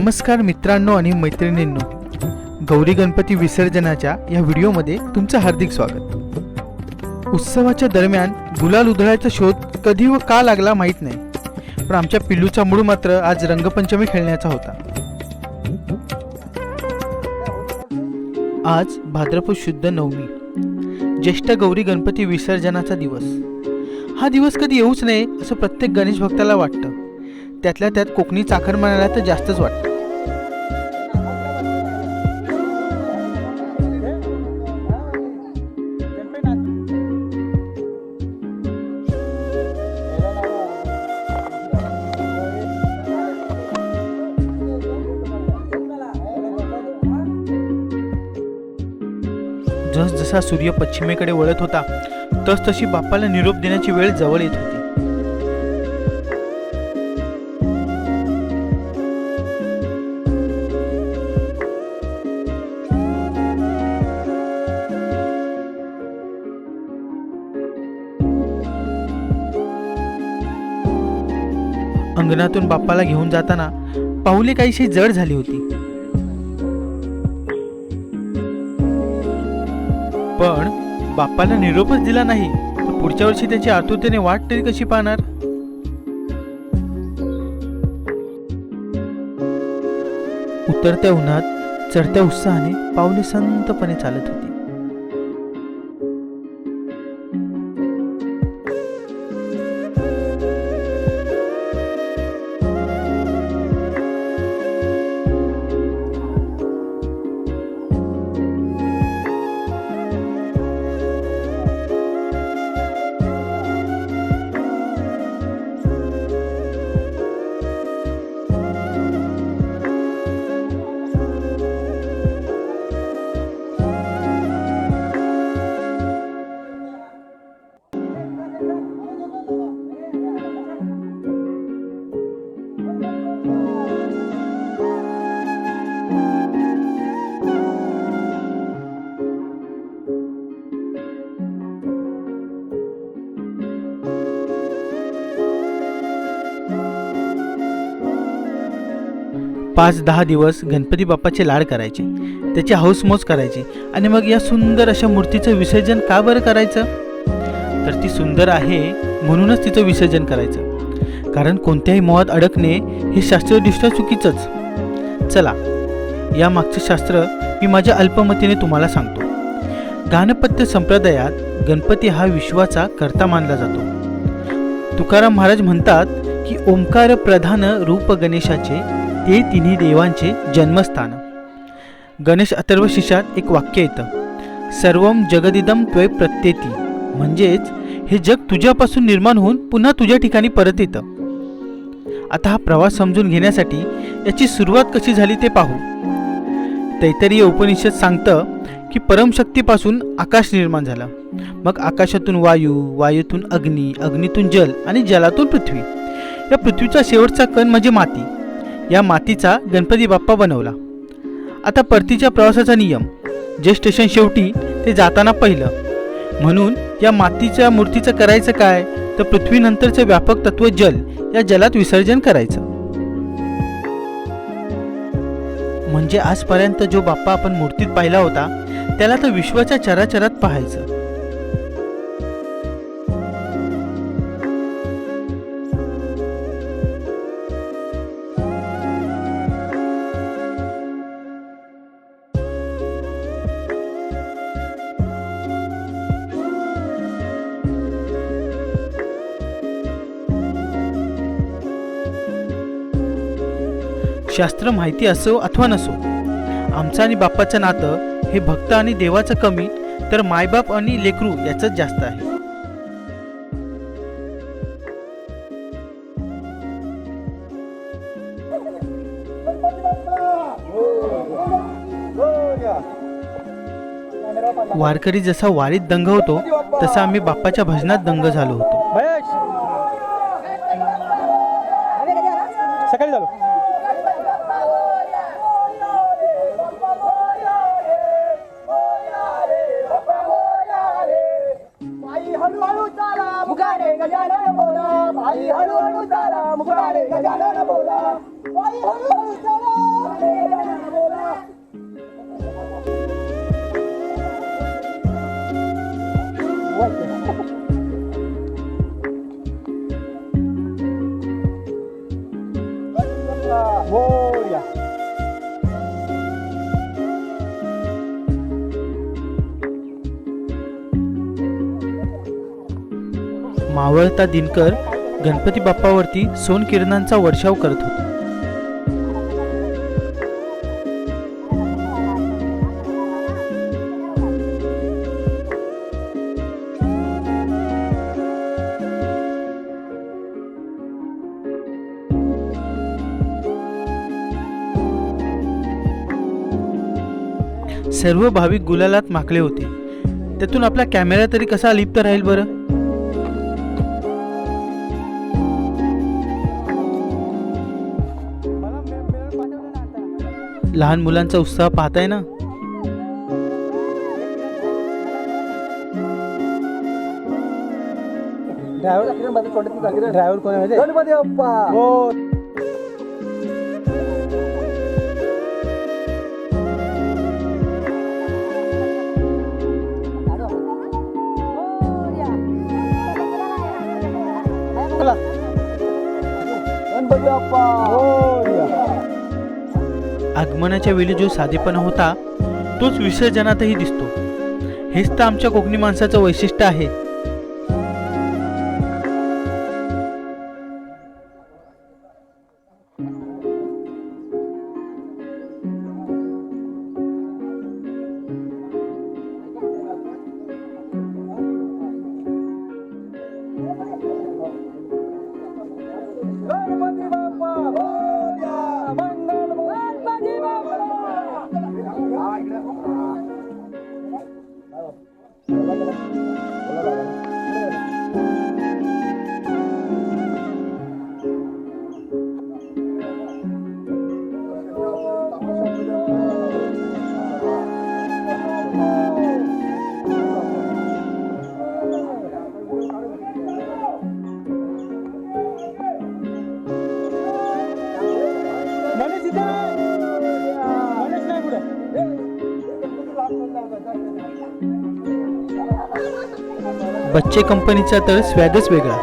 नमस्कार मित्रांनो आणि मैत्रिणींनो. गौरी गणपती विसर्जनाच्या या व्हिडिओमध्ये तुमचं हार्दिक स्वागत. उत्सवाच्या दरम्यान गुलाल उधळायचा शोध कधी व का लागला माहीत नाही. पण आमच्या पिल्लूचा मूळ मात्र आज रंगपंचमी खेळण्याचा होता. आज भाद्रपद शुद्ध नवमी. ज्येष्ठ गौरी गणपती विसर्जनाचा दिवस. हा दिवस कधी येऊच नये असं प्रत्येक गणेश भक्ताला वाटतं. त्यातल्या त्यात कोकणी चाकरमान्याला तर जास्तच वाटतं. जसजसा सूर्य पश्चिमेकडे वळत होता तसतशी बाप्पाला निरोप देण्याची वेळ जवळ येत होती. अंगणातून बाप्पाला घेऊन जाताना पाहुले काहीशी जड झाली होती. बाप्पाला निरोपच दिला नाही तर पुढच्या वर्षी त्याची आतुरतेने वाट तरी कशी पाहणार? उतरत्या उन्हात चढत्या उत्साहाने पावले संतपणे चालत होती. पाच दहा दिवस गणपती बाप्पाचे लाड करायचे त्याची हौसमौज करायची आणि मग या सुंदर अशा मूर्तीचं विसर्जन का बरं करायचं? तर ती सुंदर आहे म्हणूनच तिचं विसर्जन करायचं. कारण कोणत्याही मोहात अडकणे हे शास्त्रीयदृष्ट्या चुकीचंच. चला या मागचं शास्त्र मी माझ्या अल्पमतीने तुम्हाला सांगतो. गाणपत्य संप्रदायात गणपती हा विश्वाचा कर्ता मानला जातो. तुकाराम महाराज म्हणतात की ओंकार प्रधान रूप गणेशाचे ते तिन्ही देवांचे जन्मस्थान. गणेश अथर्व शिष्यात एक वाक्य येतं सर्वम जगदिदम त्वय प्रत्येती. म्हणजेच हे जग तुझ्यापासून निर्माण होऊन पुन्हा तुझ्या ठिकाणी परत येतं. आता हा प्रवास समजून घेण्यासाठी याची सुरुवात कशी झाली ते पाहू. तैतरीय उपनिषद सांगतं की परमशक्तीपासून आकाश निर्माण झालं. मग आकाशातून वायू वायूतून अग्नी अग्नीतून जल आणि जलातून पृथ्वी. या पृथ्वीचा शेवटचा कण म्हणजे माती. या मातीचा गणपती बाप्पा बनवला. आता परतीच्या प्रवासाचा नियम. जे स्टेशन शेवटी ते जाताना पहिलं. म्हणून या मातीच्या मूर्तीचं करायचं काय? तर पृथ्वीनंतरचं व्यापक तत्व जल या जलात विसर्जन करायचं. म्हणजे आजपर्यंत जो बाप्पा आपण मूर्तीत पाहिला होता त्याला तर विश्वाच्या चराचरात पाहायचं. शास्त्र माहिती असो अथवा नसो आमचं आणि बाप्पाचं नातं हे भक्त आणि देवाचं कमी तर मायबाप आणि लेकरू याचंच जास्त आहे. वारकरी जसा वारीत दंग होतो तसा आम्ही बाप्पाच्या भजनात दंग झालो होतो. मावळता दिनकर गणपती बाप्पावरती सोनकिरणांचा वर्षाव करत होता. सर्व भाविक गुलालात माकले होते. त्यातून आपला कॅमेरा तरी कसा लिप्त राहील बरं? लहान मुलांचा उत्साह पाहताय ना? ड्रायव्हर ड्रायव्हर कोण आहे गणपती बाप्पा! हो. चला. गणपती बाप्पा! मोरया. आगमनाच्या वेळी जो साधेपणा होता तोच विसर्जनातही दिसतो. हेच तर आमच्या कोकणी माणसाचं वैशिष्ट्य आहे. बच्चे कंपनीचा तर स्वॅगच वेगळा.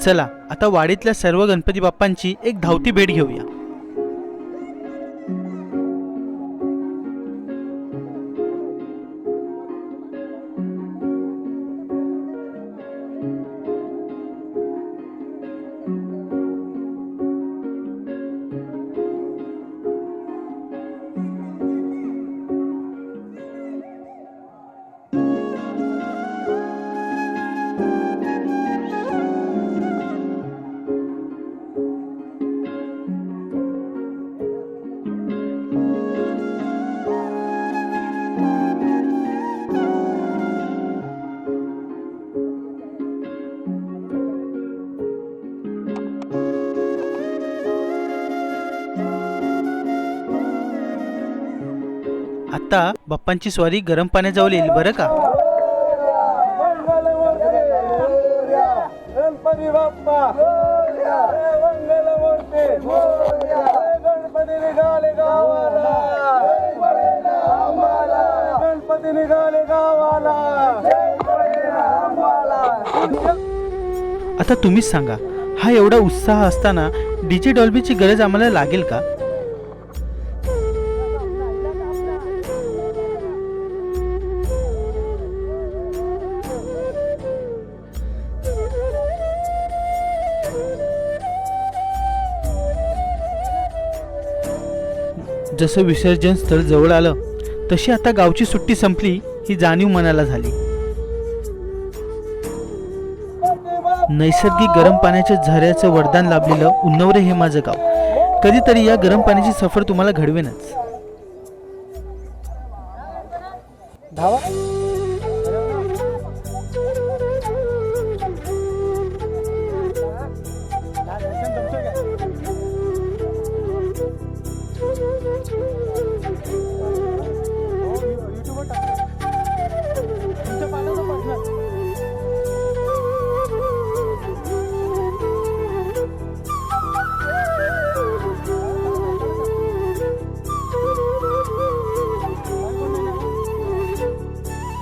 चला आता वाडीतल्या सर्व गणपती बाप्पांची एक धावती भेट घेऊया. आता बाप्पांची स्वारी गरम पाण्यात जाऊन येईल बरं का? आता तुम्हीच सांगा हा एवढा उत्साह असताना डीजे डॉल्बीची गरज आम्हाला लागेल का? जसं विसर्जन स्थळ जवळ आलं तशी आता गावची सुट्टी संपली ही जाणीव मनाला झाली. नैसर्गिक गरम पाण्याच्या झऱ्याचं वरदान लाभलेलं उन्नवरे हे माझं गाव. कधीतरी या गरम पाण्याची सफर तुम्हाला घडवेनच.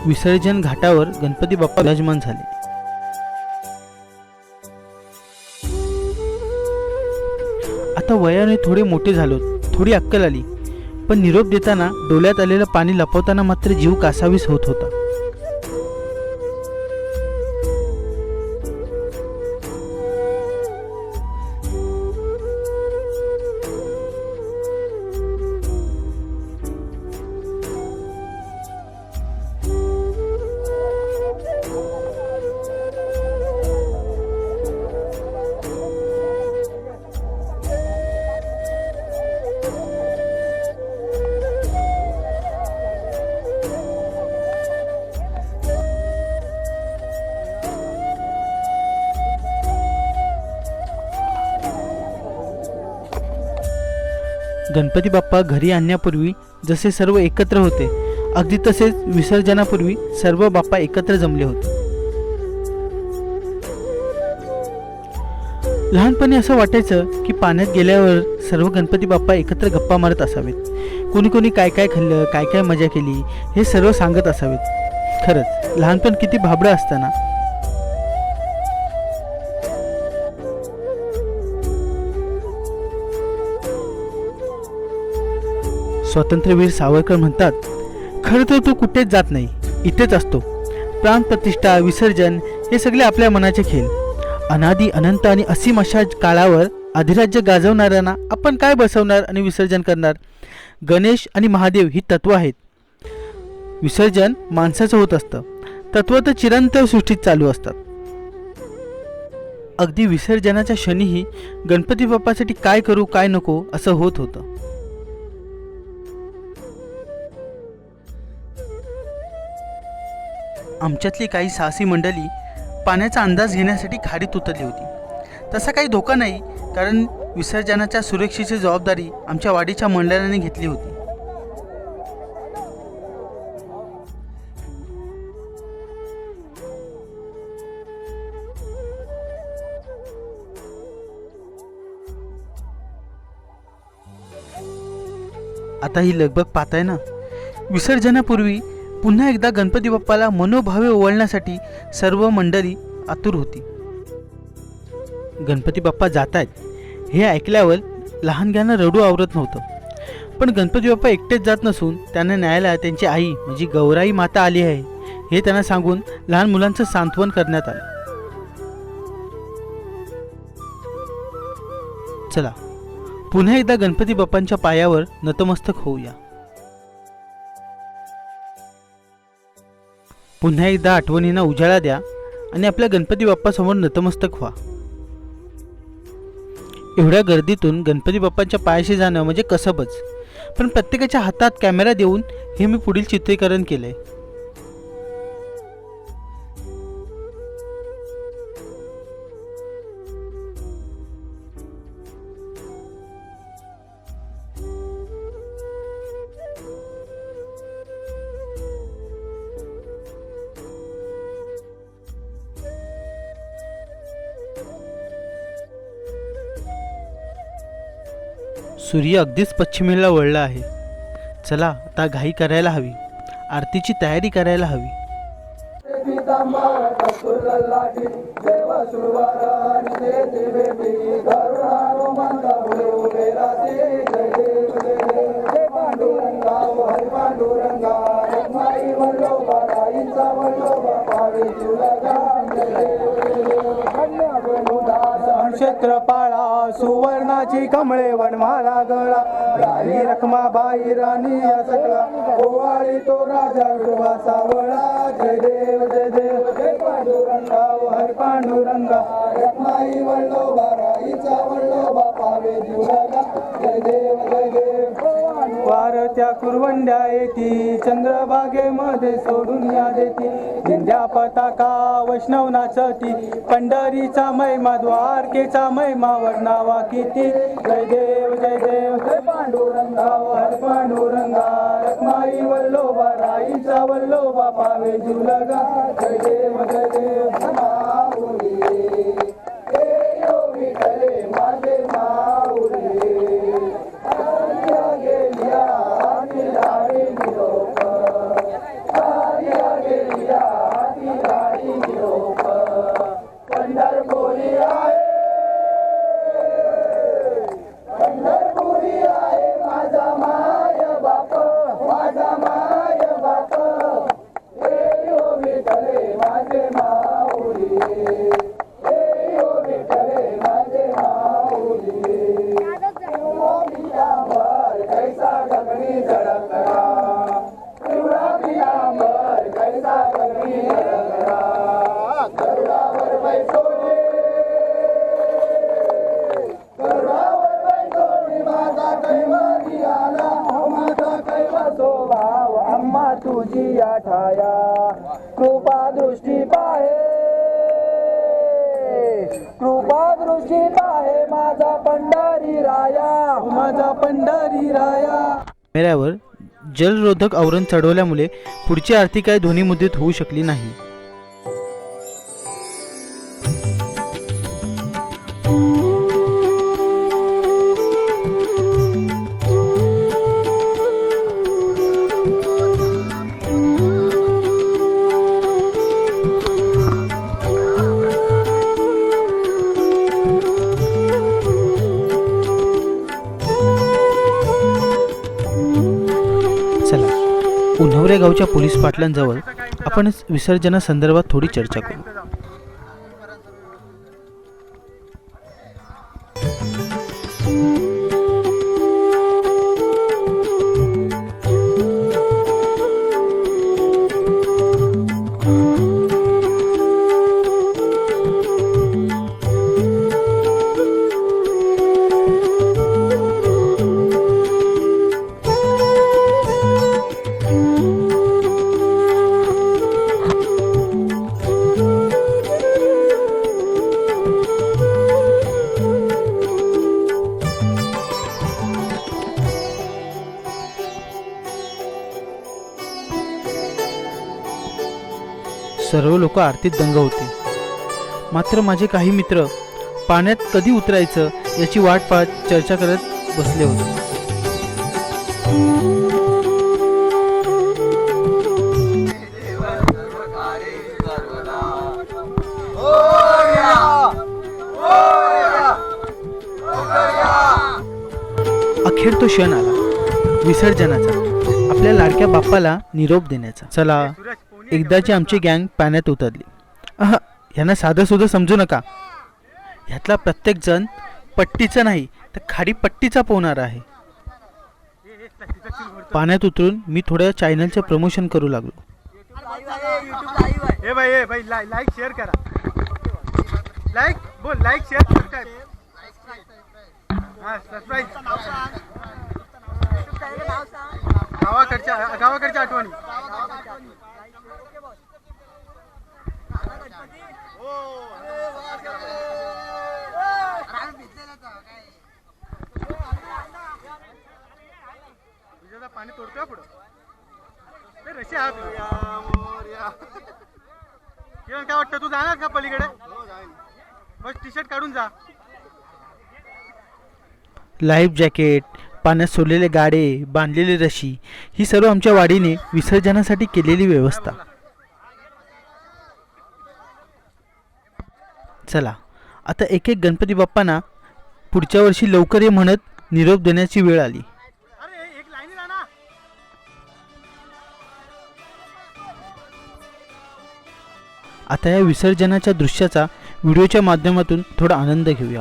विसर्जन घाटावर गणपती बाप्पा विराजमान झाले. आता वयाने थोडे मोठे झालो थोडी अक्कल आली. पण निरोप देताना डोळ्यात आलेलं पाणी लपवताना मात्र जीव कासावीस होत होता. गणपती बाप्पा घरी आणण्यापूर्वी जसे सर्व एकत्र होते अगदी तसेच विसर्जनापूर्वी सर्व बाप्पा एकत्र जमले होते. लहानपणी असं वाटायचं की पाण्यात गेल्यावर सर्व गणपती बाप्पा एकत्र गप्पा मारत असावेत. कोणी कोणी काय काय खाल्लं काय काय मजा केली हे सर्व सांगत असावेत. खरंच लहानपण किती भाबडं असताना स्वातंत्र्यवीर सावरकर म्हणतात खरं तर तो कुठेच जात नाही इथेच असतो. प्राण प्रतिष्ठा विसर्जन हे सगळे आपल्या मनाचे खेळ. अनादी अनंत आणि असीम अशा काळावर अधिराज्य गाजवणाऱ्यांना आपण काय बसवणार आणि विसर्जन करणार? गणेश आणि महादेव ही तत्व आहेत. विसर्जन माणसाचं होत असतं. तत्व तर चिरंतन सृष्टीत चालू असतात. अगदी विसर्जनाच्या क्षणीही गणपती बाप्पासाठी काय करू काय नको असं होत होतं. आमच्यातली काही साहसी मंडळी पाण्याचा अंदाज घेण्यासाठी खाडीत उतरली होती. तसा काही धोका नाही कारण विसर्जनाच्या सुरक्षेची जबाबदारी आमच्या वाडीच्या मंडळाने घेतली होती. आता ही लगबग पाहताय ना? विसर्जनापूर्वी पुन्हा एकदा गणपती बाप्पाला मनोभावे ओवाळण्यासाठी सर्व मंडळी आतुर होती. गणपती बाप्पा जात आहेत हे ऐकल्यावर लहानग्यांना रडू आवरत नव्हतं. पण गणपती बाप्पा एकटेच जात नसून त्यांना न्यायालयात त्यांची आई म्हणजे गौराई माता आली आहे हे त्यांना सांगून लहान मुलांचं सांत्वन करण्यात आलं. चला पुन्हा एकदा गणपती बाप्पांच्या पायावर नतमस्तक होऊया. पुन्हा एकदा आठवणींना उजाळा द्या आणि आपल्या गणपती बाप्पासमोर नतमस्तक व्हा. एवढ्या गर्दीतून गणपती बाप्पांच्या पायाशी जाणं म्हणजे कसबच. पण प्रत्येकाच्या हातात कॅमेरा देऊन हे मी पुढील चित्रीकरण केलं आहे सूर्य अगदीच पश्चिमेला वळला आहे. चला आता घाई करायला हवी. आरतीची तयारी करायला हवी. क्षेत्रपाळा सुवर्णाची कमळे वनमाला गळा राणी रखमाबाई राणी या सकला ओवाळी तो राजा विठोबा सावळा जय देव जय देव. जय पांडुरंगा हर पांडुरंगा. रखमाई वल्लोबा राईचा वल्लोबा पावे जीवलागा जय देव जय देव. वारत्या कुरवंड्या येती चंद्रभागेमध्ये सोडून या देती. झेंड्या पताका वैष्णव नाचती पंढरीचा महिमा द्वारकेचा महिमा वर्णावा किती. जय देव जय देव. जय पांडुरंगा हर पांडुरंगा. रखमाई वल्लोबा राईचा वल्लोबा पावे जीवलगा जय देव जय देव. भाव जलरोधक आवरण चढवल्यामुळे पुढची आर्थिक काय ध्वनी मुद्रित होऊ शकली नाही. चला गावच्या पोलीस पाटलांजवळ आपण विसर्जनासंदर्भात थोडी चर्चा करू. सर्व लोक आरतीत दंग होते. मात्र माझे काही मित्र पाण्यात कधी उतरायचं याची वाट पाहत चर्चा करत बसले होते. अखेर तो क्षण आला. विसर्जनाचा. आपल्या लाडक्या बाप्पाला निरोप देण्याचा. चला एकदाची आमची गँग पाण्यात उतरली. अह यांना साधंसुद्धा समजू नका. ह्यातला प्रत्येक जण पट्टीचा नाही तर खाडी पट्टीचा पोहणार आहे. पाण्यात उतरून मी थोड्या चॅनलचं प्रमोशन करू लागलो. लाईक शेअर करा. लाईक बोल लाईक शेअर गावाकडच्या गावाकडच्या आठवणी. पाणी तोडतोय पुढं. रशी हा किरण काय वाटतं? तू जाणार का पलीकडे? बस टी शर्ट काढून जा. लाईफ जॅकेट पाण्यात सोडलेले गाडे बांधलेली रशी ही सर्व आमच्या वाडीने विसर्जनासाठी केलेली व्यवस्था. चला. आता एक एक गणपती बाप्पांना पुढच्या वर्षी लवकर ये म्हणत निरोप देण्याची वेळ आली. आता या विसर्जनाच्या दृश्याचा व्हिडिओच्या माध्यमातून थोडा आनंद घेऊया.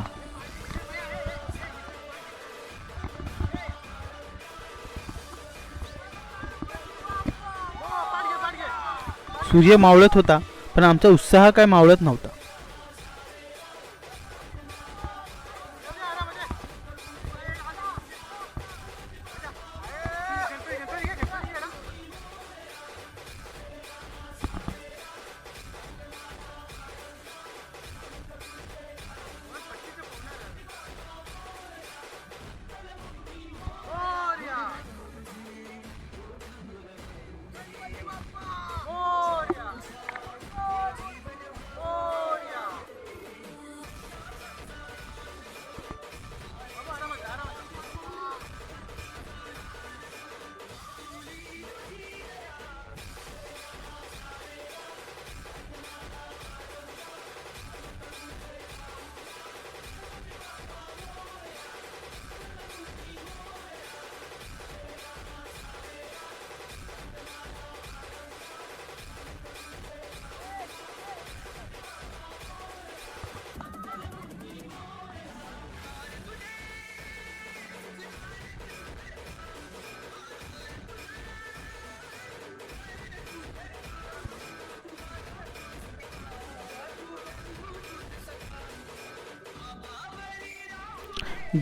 सूर्य मावळत होता पण आमचा उत्साह काय मावळत नव्हता.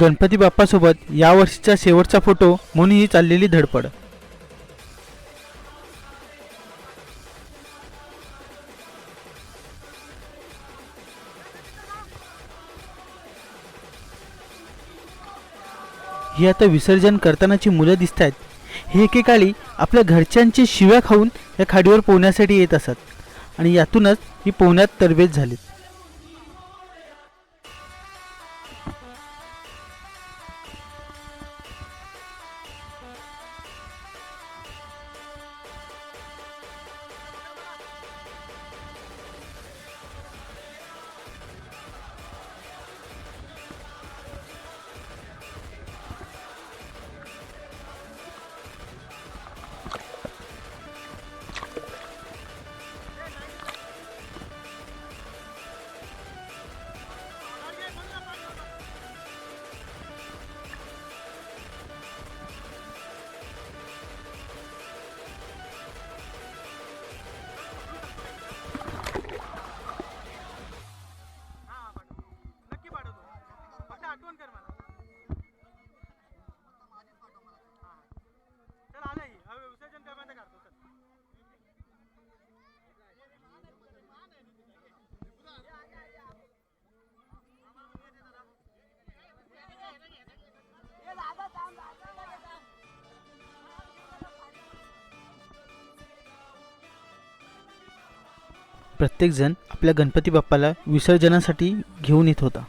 गणपती बाप्पासोबत यावर्षीचा शेवटचा फोटो म्हणून ही चाललेली धडपड. ही आता विसर्जन करतानाची मुलं दिसत आहेत हे एकेकाळी आपल्या घरच्यांची शिव्या खाऊन या खाडीवर पोहण्यासाठी येत असत. आणि यातूनच ही पोहण्यात तरबेज झालीत. प्रत्येकजण आपल्या गणपती बाप्पाला विसर्जनासाठी घेऊन येत होता.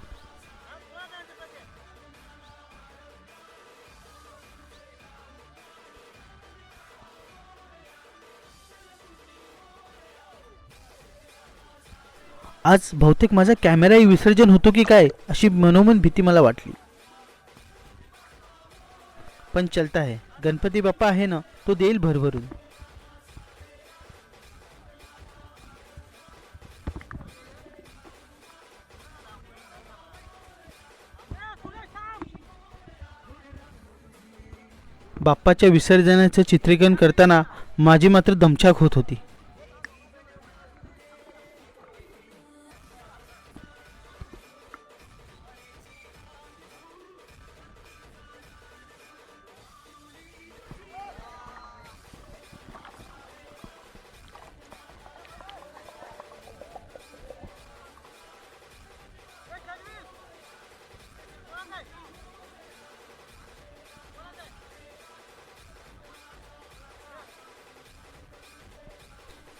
आज बहुतेक माझा कॅमेराही विसर्जन होतो की काय अशी मनोमन भीती मला वाटली. पण चलता है गणपती बाप्पा आहे ना तो देईल भरभरून. बाप्पाच्या विसर्जनाचं चित्रीकरण करताना माझी मात्र दमछाक होत होती.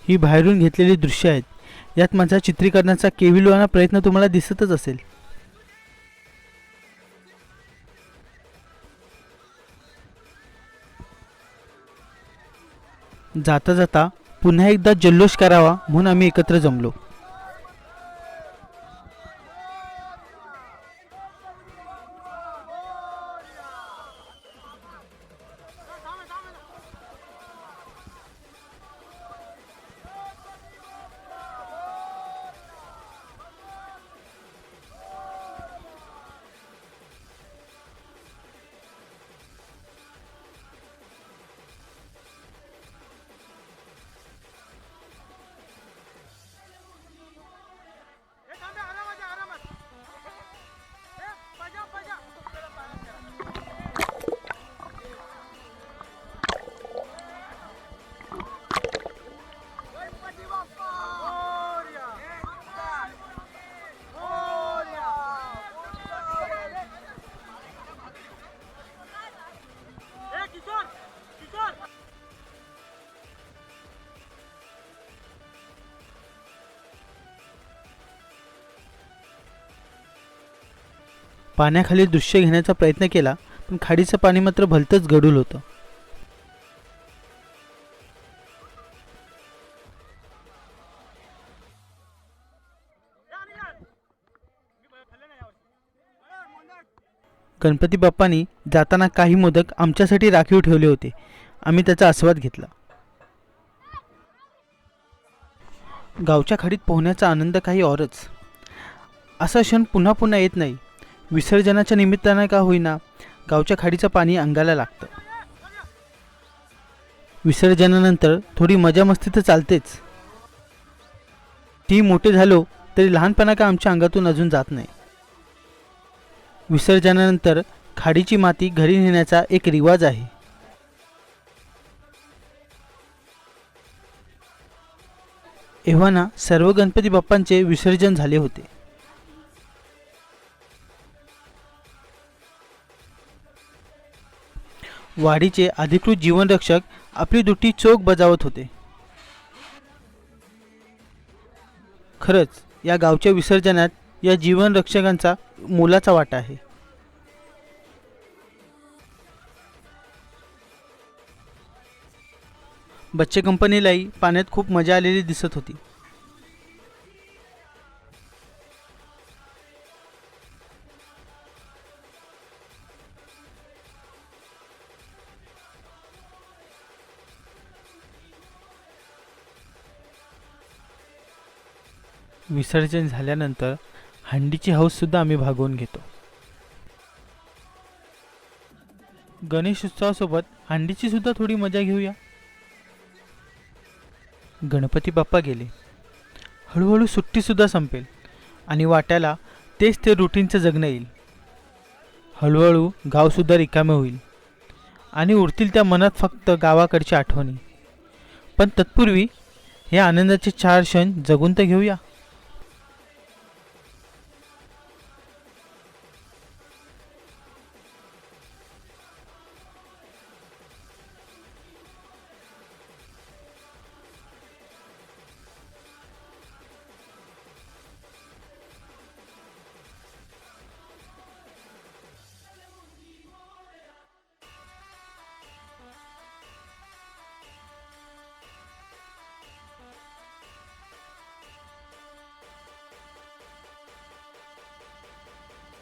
ही बाहेरून घेतलेली दृश्य आहेत. यात माझा चित्रीकरणाचा केविलवाना प्रयत्न तुम्हाला दिसतच असेल. जाता जाता पुन्हा एकदा जल्लोष करावा म्हणून आम्ही एकत्र जमलो. पाण्याखाली दृश्य घेण्याचा प्रयत्न केला पण खाडीचं पाणी मात्र भलतंच गडूल होतं. गणपती बाप्पांनी जाताना काही मोदक आमच्यासाठी राखीव ठेवले होते. आम्ही त्याचा आस्वाद घेतला. गावच्या खाडीत पोहण्याचा आनंद काही औरच. असा क्षण पुन्हा पुन्हा येत नाही. विसर्जनाच्या निमित्तानं का होईना गावच्या खाडीचं पाणी अंगाला लागतं. विसर्जनानंतर थोडी मजा मस्ती तर चालतेच. ती मोठे झालो तरी लहानपणा का आमच्या अंगातून अजून जात नाही. विसर्जनानंतर खाडीची माती घरी नेण्याचा एक रिवाज आहे. एव्हाना सर्व गणपती बाप्पांचे विसर्जन झाले होते. वाडीचे अधिकृत जीवनरक्षक आपली दुटी चोख बजावत होते. खरंच या गावच्या विसर्जनात या जीवनरक्षकांचा मोलाचा वाटा आहे. बच्चे कंपनीलाही पाण्यात खूप मजा आलेली दिसत होती. विसर्जन झाल्यानंतर हंडीची हौससुद्धा आम्ही भागवून घेतो. गणेश उत्सवासोबत हंडीची सुद्धा थोडी मजा घेऊया. गणपती बाप्पा गेले. हळूहळू सुट्टीसुद्धा संपेल आणि वाट्याला तेच ते रुटीनचं जगणं येईल. हळूहळू गावसुद्धा रिकामे होईल आणि उरतील त्या मनात फक्त गावाकडच्या आठवणी. पण तत्पूर्वी हे आनंदाचे चार क्षण जगून तर घेऊया.